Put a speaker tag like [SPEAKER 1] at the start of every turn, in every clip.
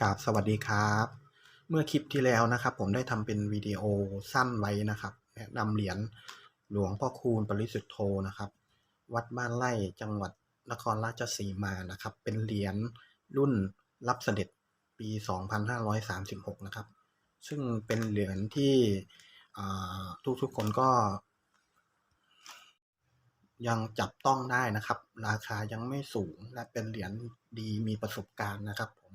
[SPEAKER 1] กราบสวัสดีครับ เมื่อคลิปที่แล้วนะครับ ผมได้ทำเป็นวิดีโอสั้นไว้นะครับแนำเหรียญหลวงพ่อคูณปริสุทธโธนะครับ วัดบ้านไร่จังหวัดนครราชสีมานะครับ เป็นเหรียญรุ่นรับเสด็จปี 2536 นะครับ ซึ่งเป็นเหรียญที่ทุกทุกๆคนก็ ยังจับต้องได้นะครับ ราคายังไม่สูงและเป็นเหรียญดีมีประสบการณ์นะครับผม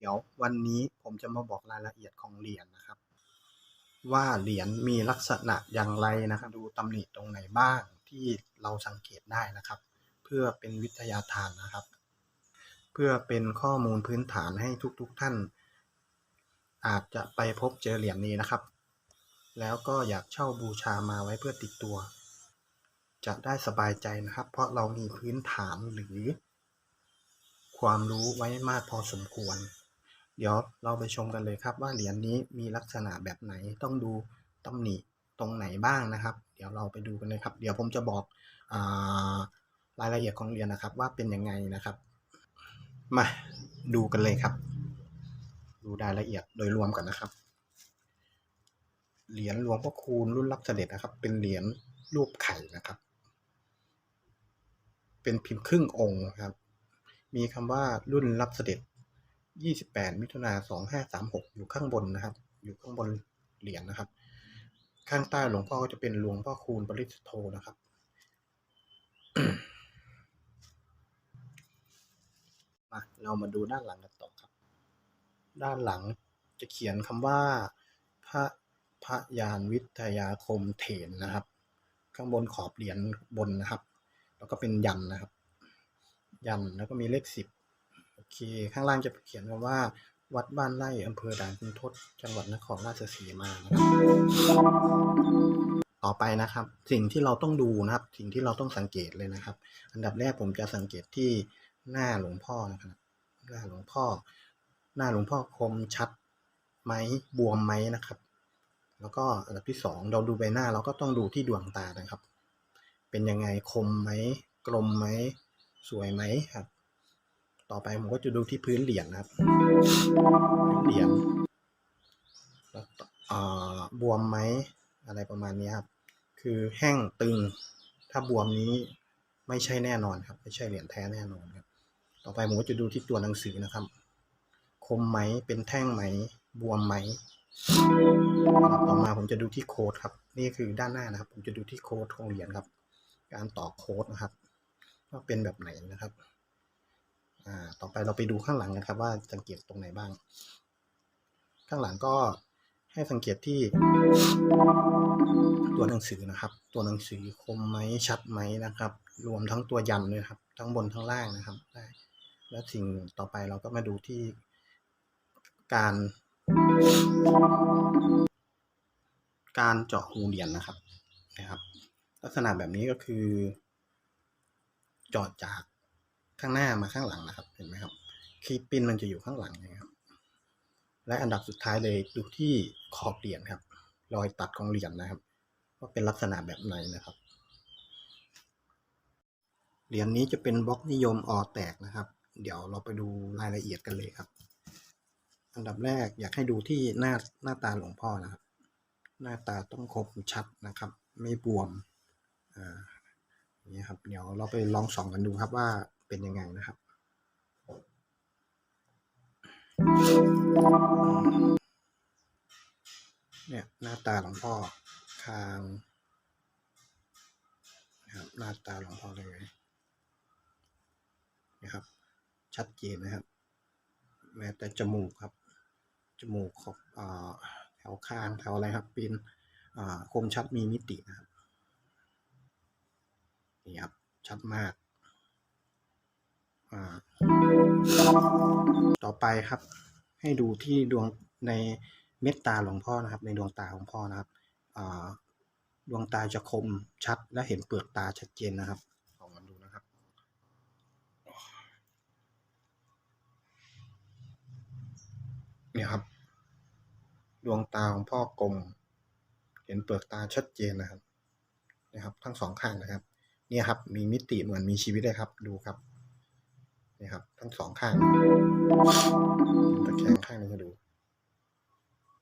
[SPEAKER 1] เดี๋ยววันนี้ผมจะมาบอกรายละเอียดของเหรียญนะครับ ว่าเหรียญมีลักษณะอย่างไรนะครับดูตำหนิตรงไหนบ้างที่เราสังเกตได้นะครับ เพื่อเป็นวิทยาทานนะครับ เพื่อเป็นข้อมูลพื้นฐานให้ทุกๆทท่าน อาจจะไปพบเจอเหรียญนี้นะครับ แล้วก็อยากเช่าบูชามาไว้เพื่อติดตัว จะได้สบายใจนะครับ เพราะเรามีพื้นฐานหรือความรู้ไว้มากพอสมควร เดี๋ยวเราไปชมกันเลยครับว่าเหรียญนี้มีลักษณะแบบไหนต้องดูตำหนิตรงไหนบ้างนะครับ เดี๋ยวเราไปดูกันเลยครับ เดี๋ยวผมจะบอกอารายละเอียดของเหรียญนะครับ ว่าเป็นยังไงนะครับ มาดูกันเลยครับ ดูรายละเอียดโดยรวมก่อนนะครับ เหรียญหลวงพ่อคูณรุ่นรับเสด็จนะครับ เป็นเหรียญรูปไข่นะครับ เป็นพิมพ์ครึ่งองค์ครับ มีคำว่ารุ่นรับเสด็จ 28 มิถุนา2536 อยู่ข้างบนนะครับ อยู่ข้างบนเหรียญนะครับ ข้างใต้หลวงพ่อก็จะเป็นหลวงพ่อคูณปริสุทธโธนะครับ มาเรามาดูด้านหลังกันต่อครับ ด้านหลังจะเขียนคำว่า พระพระยานวิทยาคมเถนนะครับ ข้างบนขอบเหรียญบนนะครับ แล้วก็เป็นยันนะครับ ยันแล้วก็มีเลขสิบ เค ข้างล่างจะเขียนคำว่า วัดบ้านไร่อำเภอด่านคุณทศจังหวัดนครราชสีมานะครับต่อไปนะครับ สิ่งที่เราต้องดูนะครับ สิ่งที่เราต้องสังเกตเลยนะครับ อันดับแรกผมจะสังเกตที่หน้าหลวงพ่อนะครับ หน้าหลวงพ่อ หน้าหลวงพ่อคมชัดไหมบวมไหมนะครับ แล้วก็อันดับที่สองเราดูใบหน้าเราก็ต้องดูที่ดวงตานะครับ เป็นยังไงคมไหมกลมไหมสวยไหมครับ ต่อไปผมก็จะดูที่พื้นเหรียญนะครับ พื้นเหรียญแล้วบวมไหมอะไรประมาณนี้ครับ คือแห้งตึง ถ้าบวมนี้ไม่ใช่แน่นอนครับ ไม่ใช่เหรียญแท้แน่นอนครับ ต่อไปผมก็จะดูที่ตัวหนังสือนะครับ คมไหม เป็นแท่งไหม บวมไหมต่อมาผมจะดูที่โค้ดครับ นี่คือด้านหน้านะครับ ผมจะดูที่โค้ดของเหรียญครับ การต่อโค้ดนะครับ ว่าเป็นแบบไหนนะครับ อ่าต่อไปเราไปดูข้างหลังกันครับว่าสังเกตตรงไหนบ้าง ข้างหลังก็ให้สังเกตที่ ตัวหนังสือนะครับ ตัวหนังสือคมไหมชัดไหมนะครับ รวมทั้งตัวยันเลยครับ ทั้งบนทั้งล่างนะครับได้แล้วสิ่งต่อไปเราก็มาดูที่การ การเจาะหูเหรียญนะครับนะครับ ลักษณะแบบนี้ก็คือ เจาะจาก ข้างหน้ามาข้างหลังนะครับ เห็นไหมครับคีปปินมันจะอยู่ข้างหลังนะครับ และอันดับสุดท้ายเลยดูที่ขอบเหรียญครับ รอยตัดของเหรียญนะครับ ว่าเป็นลักษณะแบบไหนนะครับ เหรียญนี้จะเป็นบล็อกนิยมอแตกนะครับ เดี๋ยวเราไปดูรายละเอียดกันเลยครับ อันดับแรกอยากให้ดูที่หน้าหน้าตาหลวงพ่อนะครับ หน้าตาต้องคมชัดนะครับ ไม่บวมอ่านี้ครับ เดี๋ยวเราไปลองส่องกันดูครับว่า เป็นยังไงนะครับ เนี่ยหน้าตาหลวงพ่อคางนะครับหน้าตาหลวงพ่อเลยนะครับ ชัดเจนนะครับ แม้แต่จมูกครับ จมูกขอบอ่าแถวคางแถวอะไรครับ เป็นคมชัดมีมิตินะครับนี่ครับ ชัดมาก ต่อไปครับ ให้ดูที่ดวงในเม็ดตาหลวงพ่อนะครับ ในดวงตาของพ่อนะครับดวงตาจะคมชัดและเห็นเปลือกตาชัดเจนนะครับลองมาดูนะครับ เนี่ยครับ ดวงตาของพ่อกลมเห็นเปลือกตาชัดเจนนะครับนะครับ ทั้งสองข้างนะครับ เนี่ยครับ มีมิติเหมือนมีชีวิตเลยครับ ดูครับ นี่ครับ ทั้งสองข้างตะแคงข้างนี้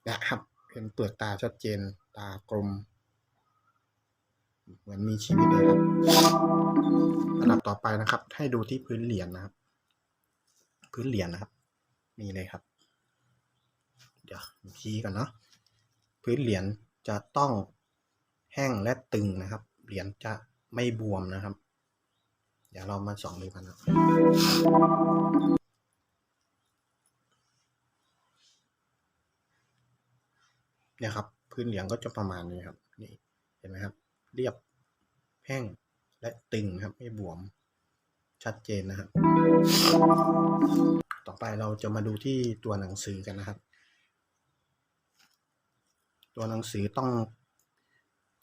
[SPEAKER 1] จะครับเป็นเปลือกตาชัดเจนตากลม เหมือนมีชีวิตเลยครับอันดับต่อไปนะครับ ให้ดูที่พื้นเหรียญนะครับ พื้นเหรียญนะครับนี่เลยครับ เดี๋ยวชี้กันเนาะพื้นเหรียญจะต้องแห้งและตึงนะครับ เหรียญจะไม่บวมนะครับ เดี๋ยวเรามาส่องดูกันนะครับเนี่ยครับ พื้นเหรียญก็จะประมาณนี้ครับ นี่เห็นไหมครับ เรียบแห้งและตึงครับ ไม่บวมชัดเจนนะครับ ต่อไปเราจะมาดูที่ตัวหนังสือกันนะครับ ตัวหนังสือต้อง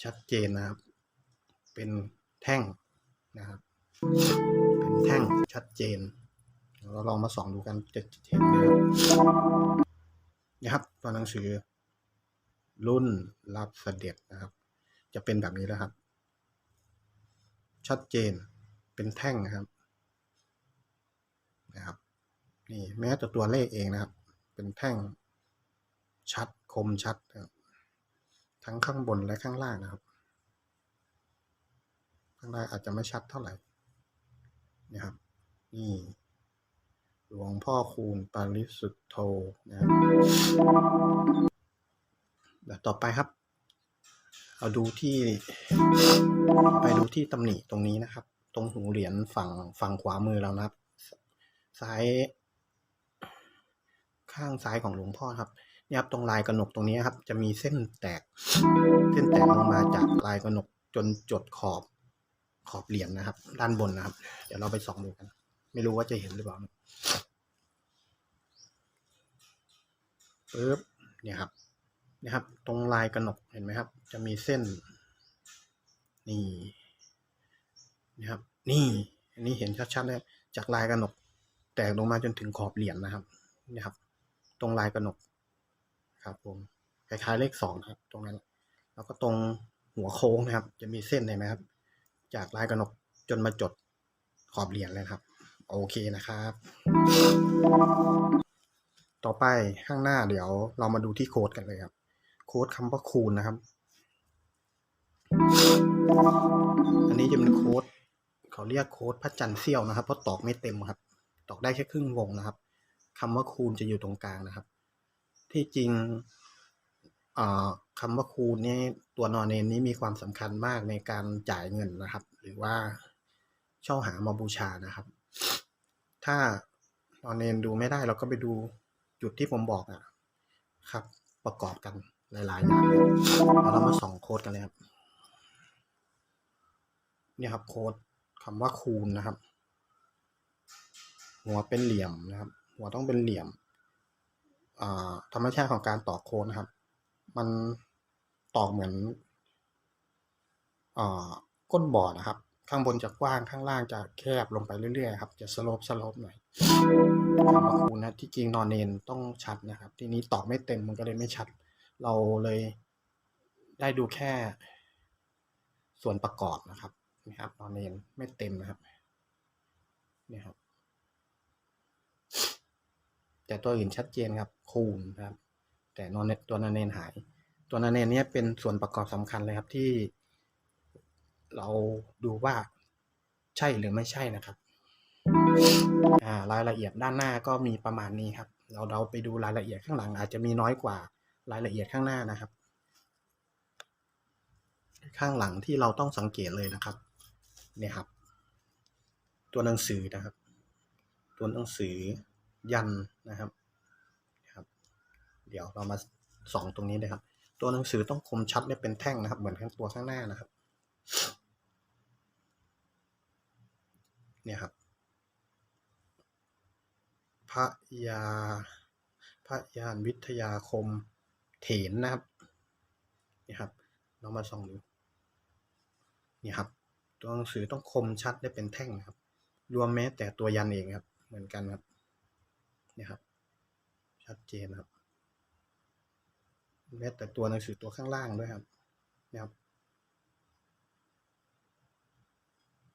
[SPEAKER 1] ชัดเจนนะครับ เป็นแท่งนะครับ เป็นแท่งชัดเจน เราลองมาส่องดูกันจะเห็นนะครับนะครับตัวหนังสือ รุ่นรับเสด็จนะครับ จะเป็นแบบนี้แล้วครับ ชัดเจนเป็นแท่งนะครับนะครับนี่แม้แต่ตัวเลขเองนะครับ เป็นแท่งชัดคมชัดนะทั้งข้างบนและข้างล่างนะครับ ข้างล่างอาจจะไม่ชัดเท่าไหร่ นะครับ นี่ หลวงพ่อคูณปาริสุทธโธนะครับแบบต่อไปครับ เอาดูที่ไปดูที่ตำหนิตรงนี้นะครับ ตรงหูเหรียญฝั่งฝั่งขวามือเรานะครับ ซ้ายข้างซ้ายของหลวงพ่อครับนี่ครับตรงลายกระหนกตรงนี้ครับ จะมีเส้นแตก เส้นแตกลงมาจากลายกระหนกจนจดขอบ ขอบเหรียญนะครับ ด้านบนนะครับ เดี๋ยวเราไปส่องดูกัน ไม่รู้ว่าจะเห็นหรือเปล่าปึ๊บเนี่ยครับนะครับ ตรงลายกระหนกเห็นไหมครับ จะมีเส้น นี่นะครับ นี่อันนี้เห็นชัดๆเลยจากลายกระหนก แตกลงมาจนถึงขอบเหรียญนะครับนะครับ ตรงลายกระหนกครับผมคล้ายๆเลขสองครับ ตรงนั้น แล้วก็ตรงหัวโค้งนะครับ จะมีเส้นเห็นไหมครับ จากลายกระหนกจนมาจดขอบเหรียญเลยครับ โอเคนะครับ ต่อไปข้างหน้าเดี๋ยวเรามาดูที่โค้ดกันเลยครับ โค้ดคำว่าคูณนะครับ อันนี้จะเป็นโค้ดเขาเรียกโค้ดพระจันทร์เสี้ยวนะครับเพราะตอกไม่เต็มครับ ตอกได้แค่ครึ่งวงนะครับคำว่าคูณจะอยู่ตรงกลางนะครับ ที่จริง คำว่าคูณนี่ตัวนอนเนนนี้มีความสำคัญมากในการจ่ายเงินนะครับ หรือว่าเช่าหามาบูชานะครับ ถ้านอนเนนดูไม่ได้เราก็ไปดูจุดที่ผมบอกอะครับ ประกอบกันหลายๆอย่างแล้วเรามาส่องโค้ดกันเลยครับเนี่ยครับโค้ดคำว่าคูณนะครับ หัวเป็นเหลี่ยมนะครับ หัวต้องเป็นเหลี่ยมธรรมชาติของการต่อโค้ดนะครับ มันตอกเหมือนอก้นบ่อนะครับ ข้างบนจะกว้างข้างล่างจะแคบลงไปเรื่อยๆครับ จะสโลปสโลปหน่อยคำว่าคูนะที่จริงนอนเนนต้องชัดนะครับ ทีนี้ตอกไม่เต็มมันก็เลยไม่ชัด เราเลยได้ดูแค่ส่วนประกอบนะครับนะครับนอนเนนไม่เต็มนะครับนี่ครับ แต่ตัวอื่นชัดเจนครับคูณนะครับ แต่นอนตัวนอนเนนหาย ตัวนอนเนเนี้ยเป็นส่วนประกอบสำคัญเลยครับที่ เราดูว่าใช่หรือไม่ใช่นะครับอ่ารายละเอียดด้านหน้าก็มีประมาณนี้ครับ เราเราไปดูรายละเอียดข้างหลัง อาจจะมีน้อยกว่ารายละเอียดข้างหน้านะครับ ข้างหลังที่เราต้องสังเกตเลยนะครับ เนี่ยครับ ตัวหนังสือนะครับ ตัวหนังสือยันนะครับครับ เดี๋ยวเรามาส่องตรงนี้เลยครับ ตัวหนังสือต้องคมชัดและเป็นแท่งนะครับ เหมือนข้างตัวข้างหน้านะครับ เนี่ยครับพระยาพระยานวิทยาคมเถนนะครับนี่ครับเรามาส่องดูนี่ครับ ตัวหนังสือต้องคมชัดและเป็นแท่งนะครับ รวมแม้แต่ตัวยันเองครับ เหมือนกันครับนี่ครับ ชัดเจนครับ แม้แต่ตัวหนังสือตัวข้างล่างด้วยครับนี่ครับ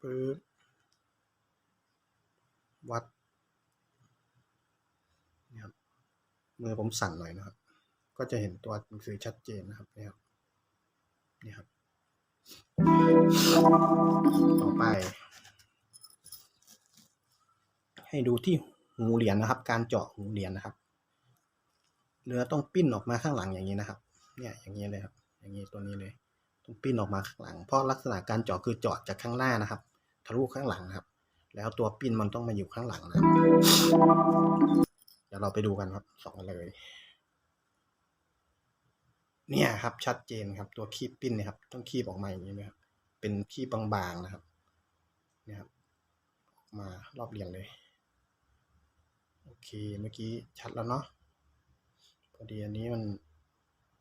[SPEAKER 1] ปึ๊บวัดนี่ครับมือผมสั่นหน่อยนะครับ ก็จะเห็นตัวหนังสือชัดเจนนะครับนี่ครับนี่ครับ ต่อไป ให้ดูที่หูเหรียญนะครับ การเจาะหูเหรียญนะครับ เรือต้องปิ้นออกมาข้างหลังอย่างนี้นะครับ เนี่ยอย่างนี้เลยครับ อย่างนี้ตัวนี้เลย ต้องปิ้นออกมาข้างหลัง เพราะลักษณะการเจาะคือเจาะจากข้างหน้านะครับ ทะลุข้างหลังครับ แล้วตัวปิ้นมันต้องมาอยู่ข้างหลังนะครับ เดี๋ยวเราไปดูกันครับสองเลย เนี่ยครับชัดเจนครับ ตัวคีบปิ้นเนี่ยครับ ต้องคีบออกมาอย่างนี้นะครับ เป็นคีบบางๆนะครับ เนี่ยครับออกมารอบเรียงเลย โอเคเมื่อกี้ชัดแล้วเนาะ พอดีอันนี้มัน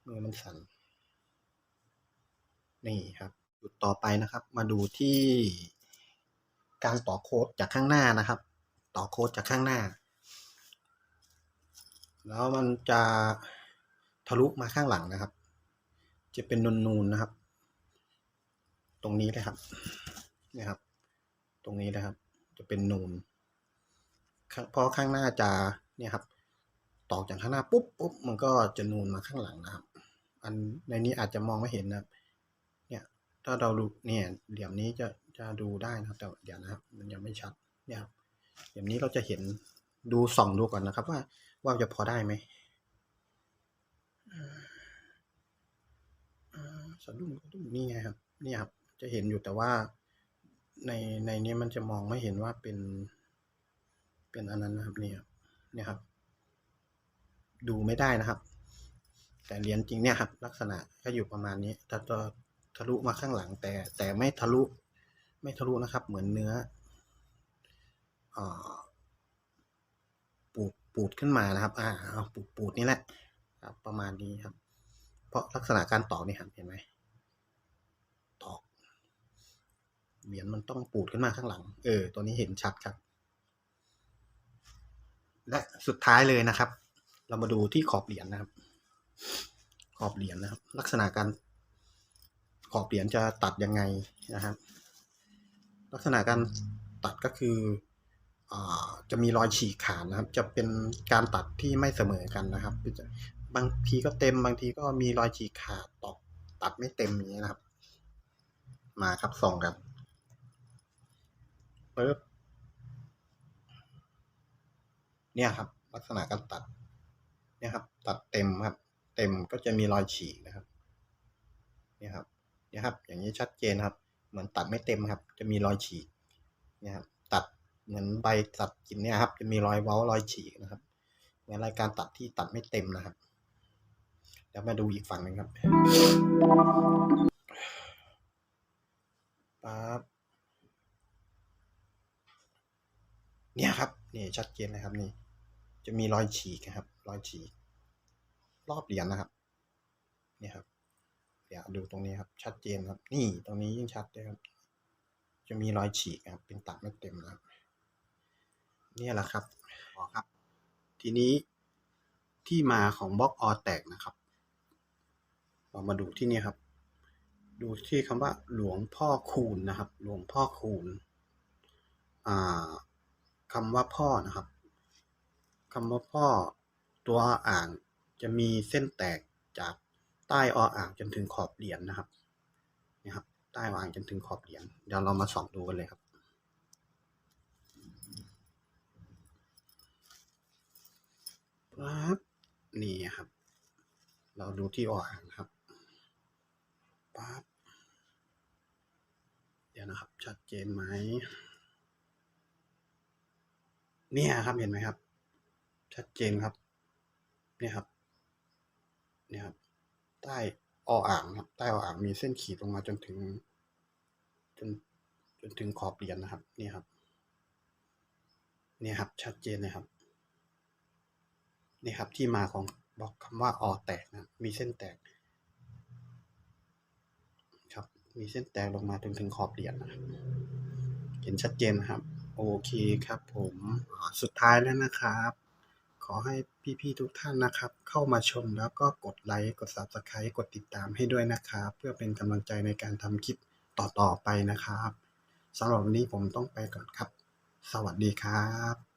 [SPEAKER 1] มือมันสั่น นี่ครับจุดต่อไปนะครับ มาดูที่การต่อโค้ดจากข้างหน้านะครับ ต่อโค้ดจากข้างหน้า แล้วมันจะทะลุมาข้างหลังนะครับ จะเป็นนูนๆนะครับ ตรงนี้เลยครับนี่ครับ ตรงนี้นะครับ จะเป็นนูนเพราะข้างหน้าจะเนี่ยครับ ตอกจากข้างหน้าปุ๊บปุ๊บมันก็จะนูนมาข้างหลังนะครับ อันในนี้อาจจะมองไม่เห็นนะครับ เนี่ยถ้าเราดูเนี่ยเหลี่ยมนี้จะจะดูได้นะครับ แต่เดี๋ยวนะครับ มันยังไม่ชัดเนี่ยครับเหลี่ยมนี้เราจะเห็นดูส่องดูก่อนนะครับ ว่าว่าจะพอได้ไหมอ่าสะดุ้งสะดุ้งนี่ไงครับเนี่ยครับจะเห็นอยู่แต่ว่าในในนี้มันจะมองไม่เห็นว่าเป็น เป็นอันนั้นนะครับเนี่ยเนี่ยครับ ดูไม่ได้นะครับ แต่เหรียญจริงเนี่ยครับ ลักษณะก็อยู่ประมาณนี้ถ้าตัวทะลุมาข้างหลัง แต่แต่ไม่ทะลุ ไม่ทะลุนะครับ เหมือนเนื้ออปูดปูดขึ้นมานะครับ อ่าเอาปูดปูดนี่แหละครับ ประมาณนี้ครับ เพราะลักษณะการตอกนี่ครับเห็นไหมตอกเหรียญมันต้องปูดขึ้นมาข้างหลัง เออ ตัวนี้เห็นชัดครับ และสุดท้ายเลยนะครับ เรามาดูที่ขอบเหรียญนะครับ ขอบเหรียญนะครับ ลักษณะการขอบเหรียญจะตัดยังไงนะครับ ลักษณะการตัดก็คืออจะมีรอยฉีกขาดนะครับ จะเป็นการตัดที่ไม่เสมอกันนะครับ บางทีก็เต็มบางทีก็มีรอยฉีกขาดตอกตัดไม่เต็มอย่างนี้นะครับ มาครับส่องกันปึ๊บเนี่ยครับ ลักษณะการตัด นี่ครับ ตัดเต็มครับ เต็มก็จะมีรอยฉีกนะครับนี่ครับนี่ครับ อย่างนี้ชัดเจนครับ เหมือนตัดไม่เต็มครับ จะมีรอยฉีกนี่ครับ ตัดเหมือนใบตัดกินเนี่ยครับ จะมีรอยเว้ารอยฉีกนะครับเหมือนรายการตัดที่ตัดไม่เต็มนะครับเดี๋ยวมาดูอีกฝั่งหนึ่งครับปั๊บเนี่ยครับ นี่ชัดเจนเลยครับนี่ จะมีรอยฉีกนะครับ รอยฉีก รอบเหรียญนะครับเนี่ยครับ เดี๋ยวดูตรงนี้ครับ ชัดเจนครับ นี่ตรงนี้ยิ่งชัดเลยครับ จะมีรอยฉีกครับ เป็นตัดไม่เต็มนะครับเนี่ยแหละครับอ๋อครับ ทีนี้ที่มาของบล็อกออแตกนะครับ เรามาดูที่นี่ครับ ดูที่คำว่าหลวงพ่อคูณนะครับ หลวงพ่อคูณอ่าคำว่าพ่อนะครับ คำว่าพ่อ ตัวอ่างจะมีเส้นแตกจากใต้ออ่างจนถึงขอบเหรียญนะครับนี่ครับ ใต้ออ่างจนถึงขอบเหรียญเดี๋ยวเรามาส่องดูกันเลยครับปั๊บนี่ครับ เราดูที่ออ่างครับปั๊บเดี๋ยวนะครับ ชัดเจนไหมเนี่ยครับเห็นไหมครับ ชัดเจนครับเนี่ยครับเนี่ยครับ ใต้ออ่างครับ ใต้ออ่างมีเส้นขีดลงมาจนถึง จนจนถึงขอบเหรียญนะครับ นี่ครับเนี่ยครับ ชัดเจนเลยครับ นี่ครับที่มาของบอกคำว่าออแตกนะ มีเส้นแตก ครับ มีเส้นแตกลงมาจนถึงขอบเหรียญนะครับ เห็นชัดเจนนะครับ โอเคครับผม สุดท้ายแล้วนะครับ อให้พี่ๆทุกท่านนะครับ เข้ามาชมแล้วก็กดไลค์กด Subscribe กดติดตามให้ด้วยนะครับ เพื่อเป็นกำลังใจในการทำคลิปต่อๆไปนะครับสำหรับวันนี้ผมต้องไปก่อนครับ สวัสดีครับ